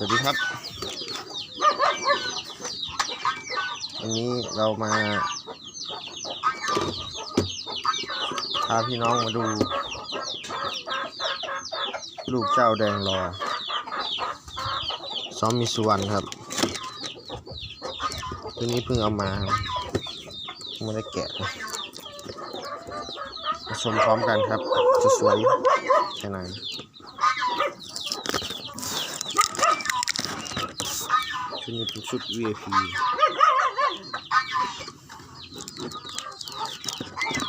สวัสดีครับ วันนี้เรามาพาพี่น้องมาดู ลูกเจ้าแดงรอซ้อมมีสุวรรณครับตัวนี้เพิ่งเอามาไม่ได้แกะมาชมพร้อมกันครับ จะสวยแค่ไหน ชุดนี้เป็นชุด VIP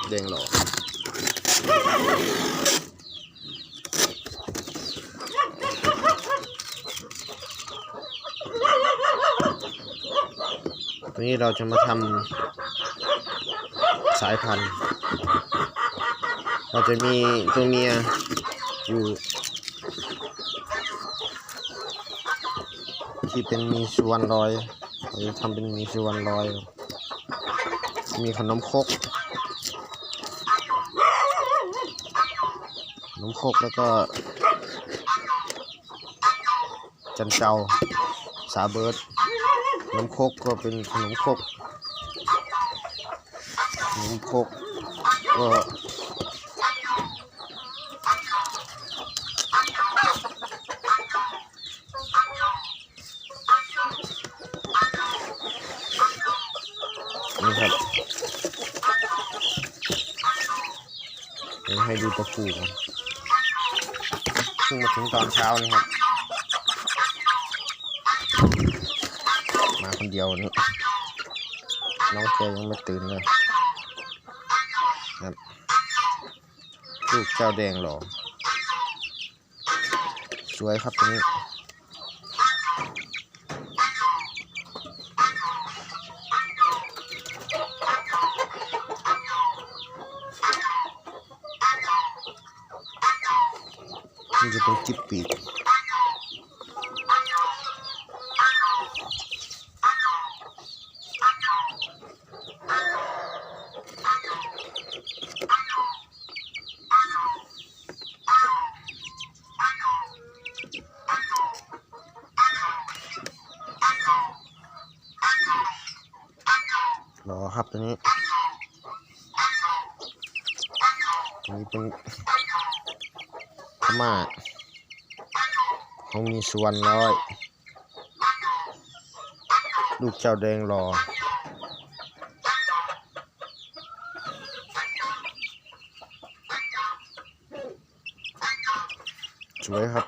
แดงหล่อวันนี้เราจะมาทำสายพันธุ์ เราจะมีตัวเมียอยู่ ที่เป็นมีสุวรรณลอยเราจะทำเป็นมีสุวรรณลอย มีขนมครกขนมครกแล้วก็ จันเจ้าสาเบิร์ดขนมครกก็เป็นขนมครกขนมครกก็นี่ครับเดี๋ยวให้ดูตัวผูก่อนเพิ่งมาถึงตอนเช้านี่ครับ มาคนเดียวนี่น้องเจยังไม่ตื่นเลยครับลูกเจ้าแดงหล่อสวยครับตรงนี้ นี่จะเป็นกิ๊บปีกรอครับตัวนี้ตัวนี้เป็น ม่าเขามีส่วนร้อย ลูกเจ้าแดงรอสวยครับ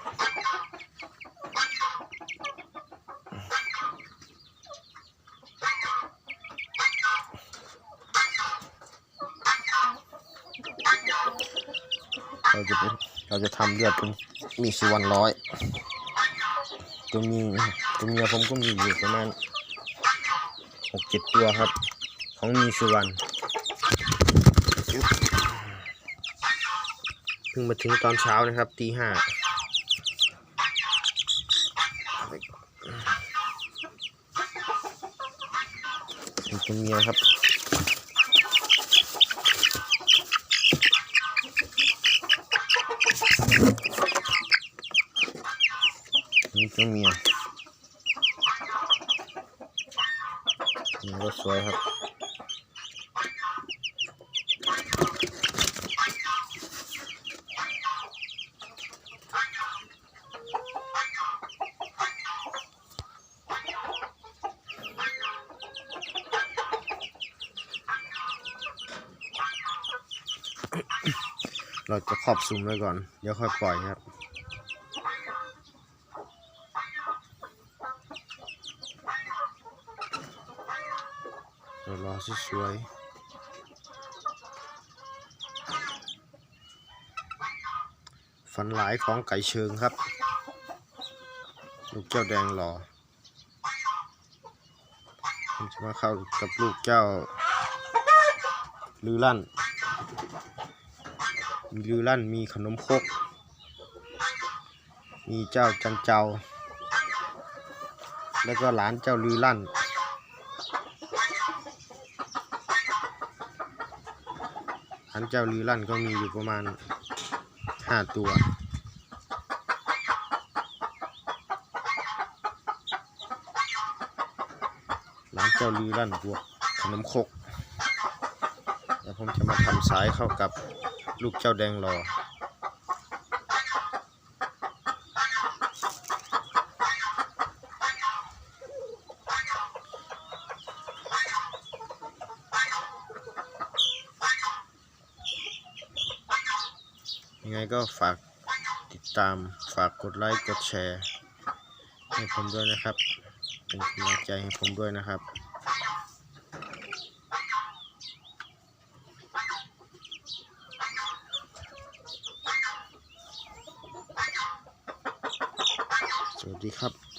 เราจะเป็น เราจะทำเลือดเป็นมีสุวรรณร้อยตัวมีตัวเมียผมก็มีอยู่ประมาณหกเจ็ดตัวครับ ของมีสุวรรณเพิ่งมาถึงตอนเช้านะครับตีห้าตัวเมียครับ ตัวเมียนี่ก็สวยครับเราจะครอบซุมไว้ก่อน เดี๋ยวค่อยปล่อยครับ เดี๋ยวรอสวยๆฝันหลายของไก่เชิงครับ ลูกเจ้าแดงหล่อผมจะมาเข้ากับลูกเจ้าลือลั่น มีลือลั่น มีขนมคก มีเจ้าจันเจ้า แล้วก็หลานเจ้าลือลั่น พันเจ้าลือลั่นก็มีอยู่ประมาณห้าตัว ร้านเจ้าลือลั่นบวกขนมคก แล้วผมจะมาทำสายเข้ากับลูกเจ้าแดงรอ ยังไงก็ฝากติดตามฝากกดไลค์กดแชร์ ให้ผมด้วยนะครับ เป็นกำลังใจให้ผมด้วยนะครับ สวัสดีครับ